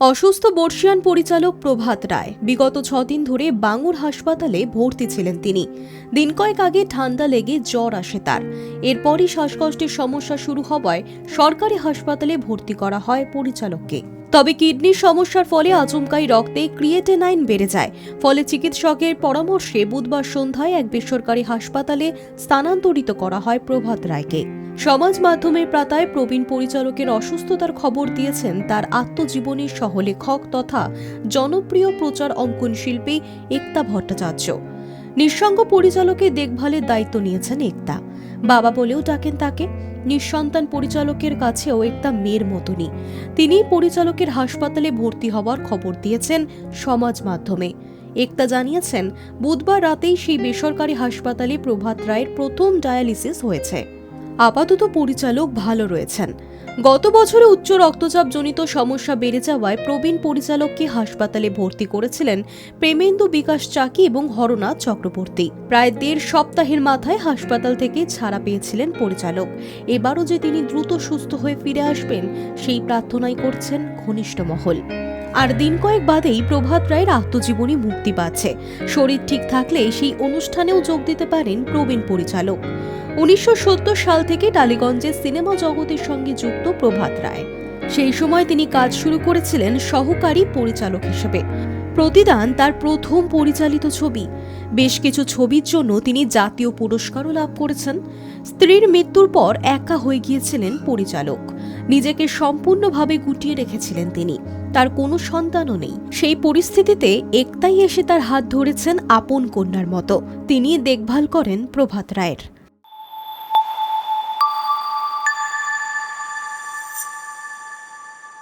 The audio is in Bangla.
অসুস্থ বর্ষিয়ান পরিচালক প্রভাত রায়। বিগত ছদিন ধরে বাঙুর হাসপাতালে ভর্তি ছিলেন তিনি। দিন কয়েক আগে ঠান্ডা লেগে জ্বর আসে তার। এরপরই শ্বাসকষ্টের সমস্যা শুরু হওয়ায় সরকারি হাসপাতালে ভর্তি করা হয় পরিচালককে। তবে কিডনির সমস্যার ফলে আচমকাই রক্তে ক্রিয়েটেনাইন বেড়ে যায়। ফলে চিকিৎসকের পরামর্শে বুধবার সন্ধ্যায় এক বেসরকারি হাসপাতালে স্থানান্তরিত করা হয় প্রভাত রায়কে। সমাজ মাধ্যমের প্রাতায় প্রবীণ পরিচালকের অসুস্থতার খবর দিয়েছেন তার আত্মজীবনীর সহলেখক তথা জনপ্রিয় প্রচার অঙ্কন শিল্পী একতা ভট্টাচার্য। নিঃসঙ্গ পরিচালকের দেখভালের দায়িত্ব নিয়েছেন একতা। বাবা বলেও ডাকেন তাকে, নিঃসন্তান পরিচালকের কাছেও একতা মেয়ের মতনই। তিনি পরিচালকের হাসপাতালে ভর্তি হওয়ার খবর দিয়েছেন সমাজ মাধ্যমে। একতা জানিয়েছেন, বুধবার রাতেই সেই বেসরকারি হাসপাতালে প্রভাত রায়ের প্রথম ডায়ালিসিস হয়েছে। আপাতত পরিচালক ভালো রয়েছেন। গত বছরে উচ্চ রক্তচাপ জনিত সমস্যা বেড়ে যাওয়ায় প্রবীণ পরিচালককে হাসপাতালে ভর্তি করেছিলেন প্রেমেন্দু বিকাশ চাকি এবং হরনাথ চক্রবর্তী। প্রায় দেড় সপ্তাহের মাথায় হাসপাতাল থেকে ছাড়া পেয়েছিলেন পরিচালক। এবারও যে তিনি দ্রুত সুস্থ হয়ে ফিরে আসবেন, সেই প্রার্থনাই করছেন ঘনিষ্ঠ মহল। আর দিন কয়েক বাদেই প্রভাত রায়ের আত্মজীবনী মুক্তি পাচ্ছে। শরীর ঠিক থাকলে সেই অনুষ্ঠানেও যোগ দিতে পারেন প্রবীণ পরিচালক। উনিশশো সত্তর সাল থেকে টালিগঞ্জের সিনেমা জগতের সঙ্গে যুক্ত প্রভাত রায়। সেই সময় তিনি কাজ শুরু করেছিলেন সহকারী পরিচালক হিসেবে। প্রতিদান তার প্রথম পরিচালিত ছবি। বেশ কিছু ছবির জন্য তিনি জাতীয় পুরস্কারও লাভ করেছেন। স্ত্রীর মৃত্যুর পর একা হয়ে গিয়েছিলেন পরিচালক। নিজেকে সম্পূর্ণভাবে গুটিয়ে রেখেছিলেন তিনি। তার কোনো সন্তানও নেই। সেই পরিস্থিতিতে একতাই এসে তার হাত ধরেছেন আপন কন্যার মতো। তিনি দেখভাল করেন প্রভাত রায়ের।